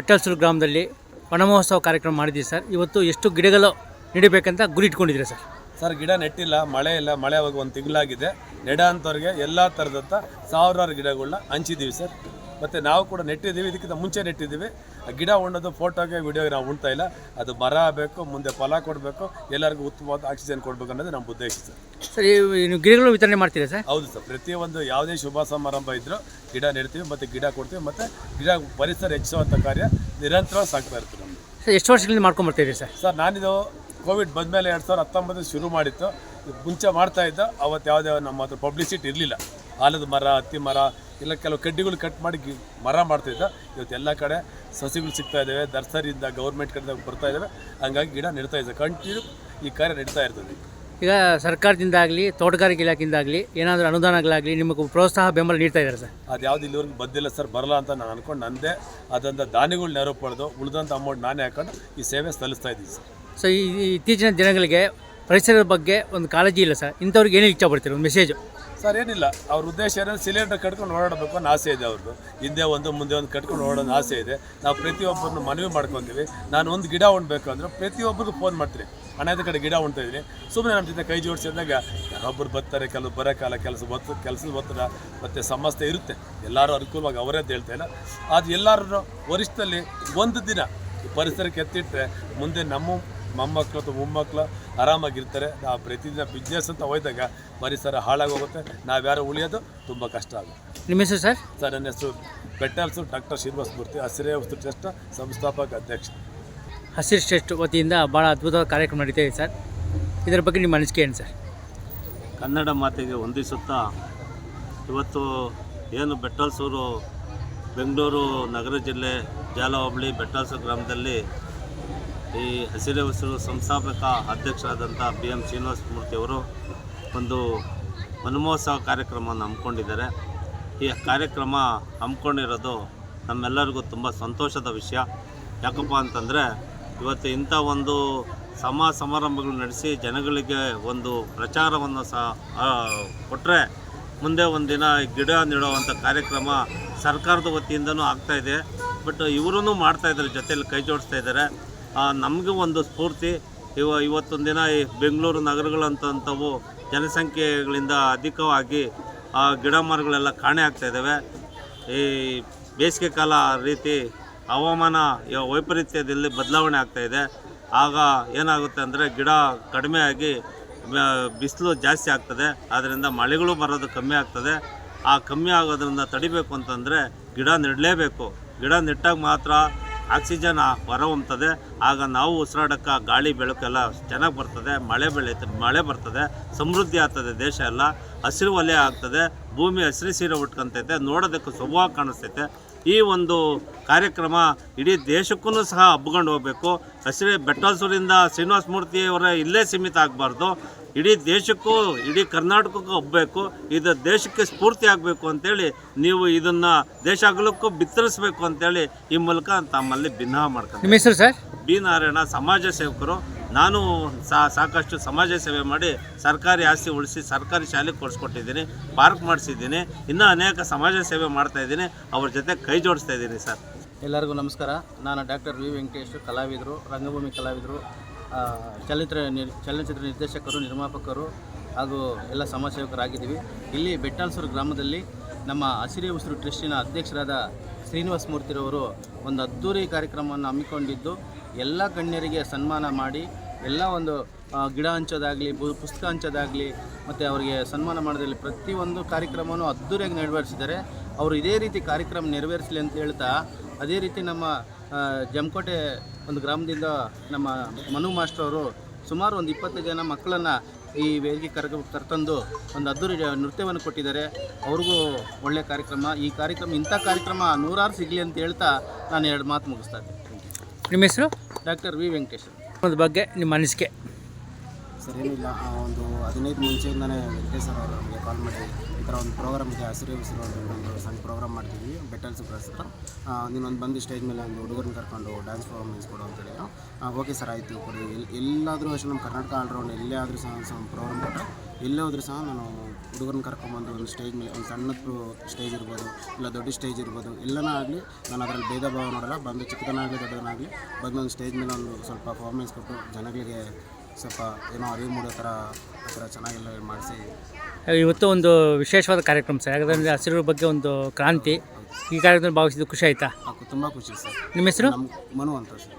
ಬೆಟ್ಟಲ್ಸೂರು ಗ್ರಾಮದಲ್ಲಿ ವನಮಹೋತ್ಸವ ಕಾರ್ಯಕ್ರಮ ಮಾಡಿದ್ದೀವಿ ಸರ್. ಇವತ್ತು ಎಷ್ಟು ಗಿಡಗಳು ನೆಡಬೇಕಂತ ಗುರಿ ಇಟ್ಕೊಂಡಿದ್ದೀರಿ ಸರ್? ಸರ್, ಗಿಡ ನೆಟ್ಟಿಲ್ಲ, ಮಳೆ ಇಲ್ಲ, ಮಳೆ ಆವಾಗ ಒಂದು ತಿಂಗಳಾಗಿದೆ. ನೆಡ ಅಂಥವ್ರಿಗೆ ಎಲ್ಲ ಥರದಂಥ ಸಾವಿರಾರು ಗಿಡಗಳನ್ನ ಹಂಚಿದ್ದೀವಿ ಸರ್. ಮತ್ತು ನಾವು ಕೂಡ ನೆಟ್ಟಿದ್ದೀವಿ ಇದಕ್ಕಿಂತ ಮುಂಚೆ ನೆಟ್ಟಿದ್ದೀವಿ. ಆ ಗಿಡ ಉಣ್ಣೋದು ಫೋಟೋಗೆ ವಿಡಿಯೋಗೆ ನಾವು ಉಣ್ತಾ ಇಲ್ಲ. ಅದು ಮರ ಬೇಕು ಮುಂದೆ ಫಲ ಕೊಡಬೇಕು ಎಲ್ಲರಿಗೂ ಉತ್ತಮವಾದ ಆಕ್ಸಿಜನ್ ಕೊಡಬೇಕು ಅನ್ನೋದು ನಮ್ಮ ಉದ್ದೇಶ ಸರ್. ಸರ್ ನೀವು ಗಿಡಗಳು ವಿತರಣೆ ಮಾಡ್ತೀರಾ ಸರ್? ಹೌದು ಸರ್ ಪ್ರತಿಯೊಂದು ಯಾವುದೇ ಶುಭ ಸಮಾರಂಭ ಇದ್ದರೂ ಗಿಡ ನೆಡ್ತೀವಿ ಮತ್ತು ಗಿಡ ಕೊಡ್ತೀವಿ ಮತ್ತು ಗಿಡ ಪರಿಸರ ಹೆಚ್ಚಿಸುವಂಥ ಕಾರ್ಯ ನಿರಂತರವಾಗಿ ಸಾಗ್ತಾ ಇರ್ತೀವಿ ನಮ್ಮದು ಸರ್ ಎಷ್ಟು ವರ್ಷಗಳಿಂದ ಮಾಡ್ಕೊಂಬರ್ತೀರಿ ಸರ್? ಸರ್ ನಾನಿದು ಕೋವಿಡ್ ಬಂದಮೇಲೆ ಎರಡು ಸಾವಿರದ ಹತ್ತೊಂಬತ್ತು ಶುರು ಮಾಡಿತ್ತು. ಮುಂಚೆ ಮಾಡ್ತಾ ಇದ್ದ ಅವತ್ತು ಯಾವುದೇ ನಮ್ಮ ಹತ್ರ ಪಬ್ಲಿಸಿಟಿ ಇರಲಿಲ್ಲ. ಆಲದ ಮರ ಹತ್ತಿ ಮರ ಇಲ್ಲ ಕೆಲವು ಕಡ್ಡಿಗಳು ಕಟ್ ಮಾಡಿ ಗಿ ಮರ ಮಾಡ್ತಿದ್ದ ಇವತ್ತು ಎಲ್ಲ ಕಡೆ ಸಸಿಗಳು ಸಿಗ್ತಾ ಇದ್ದಾವೆ ನರ್ಸರಿಯಿಂದ ಗೌರ್ಮೆಂಟ್ ಕಡೆಯಿಂದ ಬರ್ತಾ ಇದ್ದಾವೆ. ಹಂಗಾಗಿ ಗಿಡ ನೆಡ್ತಾ ಇದೆ. ಕಂಟಿನ್ಯೂ ಈ ಕಾರ್ಯ ನಡೀತಾ ಇರ್ತದೆ. ಈಗ ಸರ್ಕಾರದಿಂದ ಆಗಲಿ ತೋಟಗಾರಿಕೆ ಇಲಾಖೆಯಿಂದಾಗಲಿ ಏನಾದರೂ ಅನುದಾನಗಳಾಗಲಿ ನಿಮಗೆ ಪ್ರೋತ್ಸಾಹ ಬೆಂಬಲ ನೀಡ್ತಾ ಇದ್ದಾರೆ ಸರ್? ಅದು ಯಾವ್ದು ಇಲ್ಲಿವರೆಗೂ ಬಂದಿಲ್ಲ ಸರ್ ಬರಲ್ಲ ಅಂತ ನಾನು ಅನ್ಕೊಂಡು ನಂದೇ ಅದಂಥ ದಾನಿಗಳು ನೆರವು ಪಡೆದು ಉಳಿದಂಥ ಅಮೌಂಟ್ ನಾನೇ ಹಾಕೊಂಡು ಈ ಸೇವೆ ಸಲ್ಲಿಸ್ತಾ ಇದ್ದೀನಿ ಸರ್. ಸೊ ಈ ಈ ಇತ್ತೀಚಿನ ದಿನಗಳಿಗೆ ಪರಿಸರದ ಬಗ್ಗೆ ಒಂದು ಕಾಳಜಿ ಇಲ್ಲ ಸರ್? ಇಂಥವ್ರಿಗೆ ಏನೇ ಇಚ್ಛೆ ಪಡ್ತೀರಿ? ಒಂದು ಮೆಸೇಜು ಸರ್, ಏನಿಲ್ಲ. ಅವ್ರ ಉದ್ದೇಶ ಏನಂದ್ರೆ ಸಿಲಿಂಡರ್ ಕಟ್ಕೊಂಡು ಓಡಾಡಬೇಕು ಅನ್ನೋ ಆಸೆ ಇದೆ ಅವ್ರದ್ದು ಹಿಂದೆ ಒಂದು, ಮುಂದೆ ಒಂದು ಕಟ್ಕೊಂಡು ಓಡೋದು ಆಸೆ ಇದೆ. ನಾವು ಪ್ರತಿಯೊಬ್ಬರನ್ನು ಮನವಿ ಮಾಡ್ಕೊತೀವಿ. ನಾನು ಒಂದು ಗಿಡ ಉಣ್ಬೇಕು ಅಂದ್ರೆ ಪ್ರತಿಯೊಬ್ಬರಿಗೂ ಫೋನ್ ಮಾಡ್ತೀನಿ. ಹಣದ ಕಡೆ ಗಿಡ ಉಣ್ತಾ ಇದ್ದೀನಿ. ಸುಮ್ಮನೆ ನಮ್ಮ ಜೊತೆ ಕೈ ಜೋಡಿಸಿದಾಗ ಯಾರೊಬ್ಬರು ಬರ್ತಾರೆ ಕೆಲವು ಬರೋಕಾಲ ಕೆಲಸ ಒತ್ತು, ಕೆಲಸದ ಒತ್ತಡ, ಮತ್ತು ಸಮಸ್ಯೆ ಇರುತ್ತೆ. ಎಲ್ಲರೂ ಅನುಕೂಲವಾಗಿ ಅವರೇ ಅಂತ ಹೇಳ್ತಾ ಇಲ್ಲ. ಅದು ಎಲ್ಲರೂ ವರಿಷ್ಠದಲ್ಲಿ ಒಂದು ದಿನ ಪರಿಸರಕ್ಕೆ ಎತ್ತಿಟ್ಟರೆ ಮುಂದೆ ನಮ್ಮ ಮೊಮ್ಮಕ್ಕಳು ಅಥವಾ ಮೊಮ್ಮಕ್ಕಳು ಆರಾಮಾಗಿರ್ತಾರೆ. ನಾವು ಪ್ರತಿದಿನ ಬಿಸ್ನೆಸ್ ಅಂತ ಹೋಯ್ದಾಗ ಪರಿಸರ ಹಾಳಾಗೋಗುತ್ತೆ. ನಾವ್ಯಾರು ಉಳಿಯೋದು ತುಂಬ ಕಷ್ಟ ಆಗುತ್ತೆ. ನಿಮ್ಮ ಹೆಸರು ಸರ್? ಸರ್ ನನ್ನ ಹೆಸರು ಬೆಟ್ಟಲ್ಸು ಡಾಕ್ಟರ್ ಶ್ರೀನಿವಾಸ ಮೂರ್ತಿ ಹಸಿರೇ ವಸ್ತು ಟ್ರಸ್ಟ್ ಸಂಸ್ಥಾಪಕ ಅಧ್ಯಕ್ಷ. ಹಸಿರು ಶ್ರೇಷ್ಠ ವತಿಯಿಂದ ಭಾಳ ಅದ್ಭುತವಾದ ಕಾರ್ಯಕ್ರಮ ನಡೀತಾ ಇದೆ ಸರ್. ಇದರ ಬಗ್ಗೆ ನಿಮ್ಮ ಅನಿಸಿಕೆ ಏನು ಸರ್? ಕನ್ನಡ ಮಾತಿಗೆ ಹೊಂದಿಸುತ್ತಾ ಇವತ್ತು ಏನು ಬೆಟ್ಟಲ್ಸೂರು ಬೆಂಗಳೂರು ನಗರ ಜಿಲ್ಲೆ ಜಾಲ ಹೋಬಳಿ ಬೆಟ್ಟಲ್ಸೂರು ಗ್ರಾಮದಲ್ಲಿ ಈ ಹಸಿರು ಉಸಿರು ಸಂಸ್ಥಾಪಕ ಅಧ್ಯಕ್ಷರಾದಂಥ ಬಿ ಎಂ ಶ್ರೀನಿವಾಸ ಮೂರ್ತಿಯವರು ಒಂದು ವನಮಹೋತ್ಸವ ಕಾರ್ಯಕ್ರಮವನ್ನು ಹಮ್ಮಿಕೊಂಡಿದ್ದಾರೆ. ಈ ಕಾರ್ಯಕ್ರಮ ಹಮ್ಮಿಕೊಂಡಿರೋದು ನಮ್ಮೆಲ್ಲರಿಗೂ ತುಂಬ ಸಂತೋಷದ ವಿಷಯ. ಯಾಕಪ್ಪ ಅಂತಂದರೆ ಇವತ್ತು ಇಂಥ ಒಂದು ಸಮ ಸಮಾರಂಭಗಳು ನಡೆಸಿ ಜನಗಳಿಗೆ ಒಂದು ಪ್ರಚಾರವನ್ನು ಸಹ ಕೊಟ್ಟರೆ ಮುಂದೆ ಒಂದಿನ ಗಿಡ ನೀಡುವಂಥ ಕಾರ್ಯಕ್ರಮ ಸರ್ಕಾರದ ವತಿಯಿಂದನೂ ಆಗ್ತಾಯಿದೆ ಬಟ್ ಇವರೂ ಮಾಡ್ತಾಯಿದ್ದಾರೆ ಜೊತೆಯಲ್ಲಿ ಕೈ ಜೋಡಿಸ್ತಾ ಇದ್ದಾರೆ. ನಮಗೂ ಒಂದು ಸ್ಫೂರ್ತಿ. ಇವ ಇವತ್ತೊಂದು ದಿನ ಈ ಬೆಂಗಳೂರು ನಗರಗಳಂತವು ಜನಸಂಖ್ಯೆಗಳಿಂದ ಅಧಿಕವಾಗಿ ಆ ಗಿಡ ಮರಗಳೆಲ್ಲ ಕಾಣೆ ಆಗ್ತಾಯಿದ್ದಾವೆ ಈ ಬೇಸಿಗೆ ಕಾಲ ರೀತಿ ಹವಾಮಾನ ವೈಪರೀತ್ಯದಲ್ಲಿ ಬದಲಾವಣೆ ಆಗ್ತಾಯಿದೆ ಆಗ ಏನಾಗುತ್ತೆ ಅಂದರೆ ಗಿಡ ಕಡಿಮೆ ಆಗಿ ಬಿಸಿಲು ಜಾಸ್ತಿ ಆಗ್ತದೆ. ಆದ್ದರಿಂದ ಮಳೆಗಳು ಬರೋದು ಕಮ್ಮಿ ಆಗ್ತದೆ. ಆ ಕಮ್ಮಿ ಆಗೋದ್ರಿಂದ ತಡಿಬೇಕು ಅಂತಂದರೆ ಗಿಡ ನೆಡಲೇಬೇಕು. ಗಿಡ ನೆಟ್ಟಾಗ ಮಾತ್ರ ಆಕ್ಸಿಜನ್ ಹೊರಹೊಮ್ತದೆ. ಆಗ ನಾವು ಉಸಿರಾಡೋಕ್ಕೆ ಗಾಳಿ ಬೆಳಕೆಲ್ಲ ಚೆನ್ನಾಗಿ ಬರ್ತದೆ. ಮಳೆ ಬೆಳೀತ, ಮಳೆ ಬರ್ತದೆ. ಸಮೃದ್ಧಿ ಆಗ್ತದೆ ದೇಶ ಎಲ್ಲ. ಹಸಿರು ವಲಯ ಆಗ್ತದೆ. ಭೂಮಿ ಹಸಿರು ಸೀರೆ ಉಟ್ಕೊಂತೈತೆ. ನೋಡೋದಕ್ಕೆ ಸ್ವಭಾವ ಕಾಣಿಸ್ತೈತೆ. ಈ ಒಂದು ಕಾರ್ಯಕ್ರಮ ಇಡೀ ದೇಶಕ್ಕೂ ಸಹ ಹಬ್ಕೊಂಡು ಹೋಗಬೇಕು. ಹಸಿರು ಬೆಟ್ಟಲ್ಸೂರಿಂದ ಶ್ರೀನಿವಾಸ ಮೂರ್ತಿಯವರ ಇಲ್ಲೇ ಸೀಮಿತ ಆಗಬಾರ್ದು. ಇಡೀ ದೇಶಕ್ಕೂ ಇಡೀ ಕರ್ನಾಟಕಕ್ಕೂ ಹಬ್ಬಬೇಕು. ಇದು ದೇಶಕ್ಕೆ ಸ್ಫೂರ್ತಿ ಆಗಬೇಕು ಅಂತೇಳಿ ನೀವು ಇದನ್ನು ದೇಶ ಅಗಲಕ್ಕೂ ಬಿತ್ತರಿಸಬೇಕು ಅಂತೇಳಿ ಈ ಮೂಲಕ ತಮ್ಮಲ್ಲಿ ಭಿನ್ನ ನಿಮ್ಮ ಹೆಸರು ಸರ್? ಬಿ ನಾರಾಯಣ ಸಮಾಜ ಸೇವಕರು. ನಾನು ಸಾ ಸಾಕಷ್ಟು ಸಮಾಜ ಸೇವೆ ಮಾಡಿ ಸರ್ಕಾರಿ ಆಸ್ತಿ ಉಳಿಸಿ ಸರ್ಕಾರಿ ಶಾಲೆಗೆ ಕೊಡಿಸ್ಕೊಟ್ಟಿದ್ದೀನಿ, ಪಾರ್ಕ್ ಮಾಡಿಸಿದ್ದೀನಿ, ಇನ್ನೂ ಅನೇಕ ಸಮಾಜ ಸೇವೆ ಮಾಡ್ತಾಯಿದ್ದೀನಿ ಅವ್ರ ಜೊತೆ ಕೈ ಜೋಡಿಸ್ತಾ ಇದ್ದೀನಿ ಸರ್. ಎಲ್ಲರಿಗೂ ನಮಸ್ಕಾರ. ನಾನು ಡಾಕ್ಟರ್ ವಿ ವೆಂಕಟೇಶ್ ಕಲಾವಿದರು, ರಂಗಭೂಮಿ ಕಲಾವಿದರು ಚಲನಚಿತ್ರ ನಿರ್ ಚಲನಚಿತ್ರ ನಿರ್ದೇಶಕರು, ನಿರ್ಮಾಪಕರು ಹಾಗೂ ಎಲ್ಲ ಸಮಾಜ ಸೇವಕರಾಗಿದ್ದೀವಿ ಇಲ್ಲಿ ಬೆಟ್ಟಾಲ್ಸೂರು ಗ್ರಾಮದಲ್ಲಿ ನಮ್ಮ ಹಸಿರೇ ಉಸಿರು ಟ್ರಸ್ಟಿನ ಅಧ್ಯಕ್ಷರಾದ ಶ್ರೀನಿವಾಸ ಮೂರ್ತಿರವರು ಒಂದು ಅದ್ಧೂರಿ ಕಾರ್ಯಕ್ರಮವನ್ನು ಹಮ್ಮಿಕೊಂಡಿದ್ದು, ಎಲ್ಲ ಗಣ್ಯರಿಗೆ ಸನ್ಮಾನ ಮಾಡಿ ಎಲ್ಲ ಒಂದು ಗಿಡ ಹಂಚೋದಾಗಲಿ ಪುಸ್ತಕ ಹಂಚೋದಾಗಲಿ ಮತ್ತು ಅವರಿಗೆ ಸನ್ಮಾನ ಮಾಡೋದ್ರಲ್ಲಿ ಪ್ರತಿಯೊಂದು ಕಾರ್ಯಕ್ರಮವೂ ಅದ್ಧೂರಿಯಾಗಿ ನೆರವೇರಿಸಿದ್ದಾರೆ. ಅವರು ಇದೇ ರೀತಿ ಕಾರ್ಯಕ್ರಮ ನೆರವೇರಿಸಲಿ ಅಂತ ಹೇಳ್ತಾ ಅದೇ ರೀತಿ ನಮ್ಮ ಜಮಕೋಟೆ ಒಂದು ಗ್ರಾಮದಿಂದ ನಮ್ಮ ಮನು ಮಾಸ್ಟರ್ ಅವರು ಸುಮಾರು ಒಂದು ಇಪ್ಪತ್ತು ಜನ ಮಕ್ಕಳನ್ನು ಈ ವೇದಿಕೆ ಕರ್ಕ ಕರ್ತಂದು ಒಂದು ಅದ್ದೂರಿ ನೃತ್ಯವನ್ನು ಕೊಟ್ಟಿದ್ದಾರೆ. ಅವ್ರಿಗೂ ಒಳ್ಳೆಯ ಕಾರ್ಯಕ್ರಮ. ಈ ಕಾರ್ಯಕ್ರಮ ಇಂಥ ಕಾರ್ಯಕ್ರಮ ನೂರಾರು ಸಿಗಲಿ ಅಂತ ಹೇಳ್ತಾ ನಾನು ಎರಡು ಮಾತು ಮುಗಿಸ್ತಾ ಇದ್ದೀನಿ. ನಿಮ್ಮ ಹೆಸರು? Doctor V Venkatesh. ಅದ್ರ ಬಗ್ಗೆ ನಿಮ್ಮ ಅನಿಸಿಕೆ. ಸರ್ ಏನಿಲ್ಲ ಒಂದು ಹದಿನೈದು ಮುಂಚೆಯಿಂದನೇ ವೆಂಕಟೇಶ್ವರ ಅವರು ನಮಗೆ ಕಾಲ್ ಮಾಡಿ ಈ ಥರ ಒಂದು ಪ್ರೋಗ್ರಾಮ್ ಇದೆ, ಹಸಿರು ಉಸಿರು ಅಂತ ಒಂದು ಸಣ್ಣ ಪ್ರೋಗ್ರಾಮ್ ಮಾಡ್ತಿದ್ವಿ ಬೆಟ್ಟಲ್ ಸುಬ್ರಾಸ್ ಹತ್ರ ನೀನು ನೀನೊಂದು ಬಂದು ಸ್ಟೇಜ್ ಮೇಲೆ ಒಂದು ಹುಡುಗರನ್ನ ಕರ್ಕೊಂಡು ಡ್ಯಾನ್ಸ್ ಪರ್ಫಾರ್ಮೆನ್ಸ್ ಕೊಡು ಅಂತ ಹೇಳಿದ್ರು. ಓಕೆ ಸರ್ ಆಯಿತು, ಕೊಡಿ. ಎಲ್, ಎಲ್ಲಾದರೂ ಅಷ್ಟೇ ನಮ್ಮ ಕರ್ನಾಟಕ ಆಲ್ರೌಂಡ್ ಎಲ್ಲೇ ಆದರೂ ಸಹ ಒಂದು ಪ್ರೋಗ್ರಾಮ್ ಕೊಟ್ಟರೆ ಎಲ್ಲೇ ಹೋದರೂ ಸಹ ನಾನು ಹುಡುಗರನ್ನ ಕರ್ಕೊಂಬಂದು ಒಂದು ಸ್ಟೇಜ್ ಮೇಲೆ, ಒಂದು ಸಣ್ಣ ಸ್ಟೇಜ್ ಇರ್ಬೋದು, ಇಲ್ಲ ದೊಡ್ಡ ಸ್ಟೇಜ್ ಇರ್ಬೋದು, ಎಲ್ಲನೇ ಆಗಲಿ, ನಾನು ಅದರಲ್ಲಿ ಭೇದ ಭಾವ ನೋಡಲ್ಲ, ಬಂದು ಚಿಕ್ಕದನ್ನಾಗಲಿ ದೊಡ್ಡದನ್ನಾಗಲಿ ಬಂದು ಒಂದು ಸ್ಟೇಜ್ ಮೇಲೆ ಒಂದು ಸ್ವಲ್ಪ ಪರ್ಫಾರ್ಮೆನ್ಸ್ ಕೊಟ್ಟು ಜನಗಳಿಗೆ ಸ್ವಲ್ಪ ಏನೋ ಅರಿವು ಮೂಡೋ ಥರ ಆ ಥರ ಚೆನ್ನಾಗೆಲ್ಲ ಮಾಡಿಸಿ. ಇವತ್ತು ಒಂದು ವಿಶೇಷವಾದ ಕಾರ್ಯಕ್ರಮ ಸರ್. ಯಾಕಂದರೆ ಹಸಿರು ಬಗ್ಗೆ ಒಂದು ಕ್ರಾಂತಿ ಈ ಕಾರ್ಯಕ್ರಮ ಭಾವಿಸಿದ್ದು ಖುಷಿ ಆಯಿತಾ? ತುಂಬ ಖುಷಿ ಸರ್. ನಿಮ್ಮ ಹೆಸರು? ಮನು ಅಂತ ಸರ್.